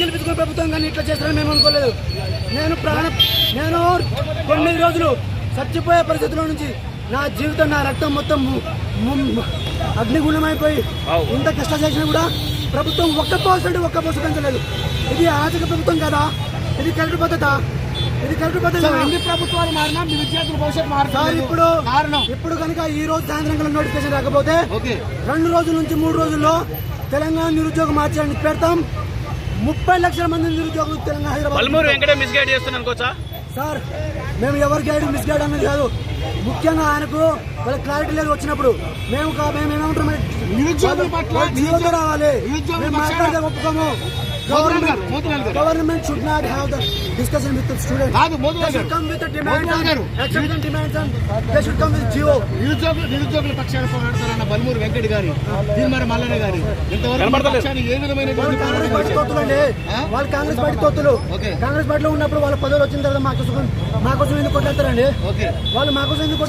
గెలిపించుకునే ప్రభుత్వం కానీ ఇట్లా చేస్తారని మేము అనుకోలేదు. నేను ప్రాణం నేను కొన్ని రోజులు చచ్చిపోయే పరిస్థితుల నుంచి నా జీవితం నా రక్తం మొత్తం అగ్నిగుణమైపోయి ఇంత కష్టం చేసినా కూడా ప్రభుత్వం ఒక్క పోస్ట్ ఒక్క పోస్ట్ పెంచలేదు. ఇది ఆర్థిక ప్రభుత్వం కదా? ఇది కరెక్ట్ పద్ధత? ఇది కరెక్ట్ పద్ధతి? ఎన్ని ప్రభుత్వాలు మారినా మీ విద్యార్థుల భవిష్యత్తు సార్ మారుతుంది ఇప్పుడు కారణం? ఇప్పుడు కనుక ఈ రోజు సాయంత్రం కల్లా నోటిఫికేషన్ రాకపోతే రెండు రోజుల నుంచి మూడు రోజుల్లో తెలంగాణ నిరుద్యోగం మార్చడానికి పెడతాం. ముప్పై లక్షల మంది నిరుద్యోగులు తెలంగాణ హైదరాబాద్ పల్మూరు వెంకటే మిస్గైడ్ చేస్తున్నా అనుకోవచ్చా సార్ మేము ఎవరి గైడ్ మిస్ గైడ్ అన్నది కాదు. ముఖ్యంగా ఆయనకు వాళ్ళ క్లారిటీ లేదు వచ్చినప్పుడు. మేము కా- మేము ఏమంటాం నిరుద్యోగుల పట్ల రావాలి. మేము మాట్లాడితే ఒప్పుకోము. Government should not have the discussion with student కాదు Modulal garu. come with the demands the demands and they should come with geo నిరుద్యోగులు నిరుద్యోగుల పక్షాన పోరాడతారన్న బల్మూరు వెంకట్ గారి తీర్మాన మల్లన్న గారి. ఇంతవరకు. పక్షాన్ని ఏ విధమైన కాంగ్రెస్ పార్టీ అండి? వాళ్ళు కాంగ్రెస్ పార్టీ తొత్తులు. ఓకే. కాంగ్రెస్ పార్టీలో ఉన్నప్పుడు వాళ్ళ పదవులు వచ్చిన తర్వాత మాకోసం మాకోసం ఎందుకు కొట్లాడతారండి? ఓకే. వాళ్ళు మాకోసం ఎందుకు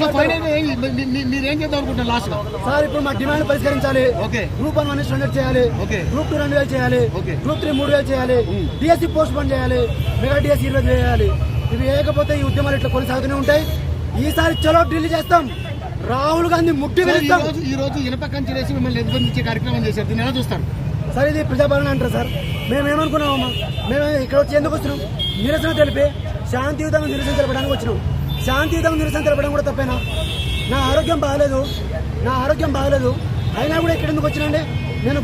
మీరేం చేద్దాం అనుకుంటున్నారు లాస్ట్ సార్ ఇప్పుడు మా డిమాండ్ పరిష్కరించాలి. Okay. Group one one standard చేయాలి. ఓకే. గ్రూప్ టూ రెండు వేలు చేయాలి. ఓకే. గ్రూప్ త్రీ మూడు వేలు చేయాలి డిఎస్సి పోస్ట్ పోన్ చేయాలి మెగా డిఎస్సి ఇరవై వేలు చేయాలి. ఇవి వేయకపోతే ఈ ఉద్యమాలు ఇట్లా కొనసాగుతూనే ఉంటాయి. ఈసారి చలో ఢిల్లీ చేస్తాం. రాహుల్ గాంధీ ముట్టి ఈ రోజు ఈ రోజు ఇనప కంచెలేసి మిమ్మల్ని నిర్బంధించే కార్యక్రమం చేశారు. దీన్ని ఎలా చూస్తారు? సార్ ఇది ప్రజాపాలన అంటారు సార్? మేము ఏమనుకున్నామమ్మా మేము ఇక్కడ వచ్చి ఎందుకు వచ్చినాం నిరసన తెలిపి శాంతియుతంగా నిరసన తెలపడానికి వచ్చినాం. శాంతియుతంగా నిరసన తెలపడం కూడా తప్పేనా? నా ఆరోగ్యం బాగలేదు. నా ఆరోగ్యం బాగలేదు. అయినా కూడా ఇక్కడ ఎందుకు వచ్చినండి? నేను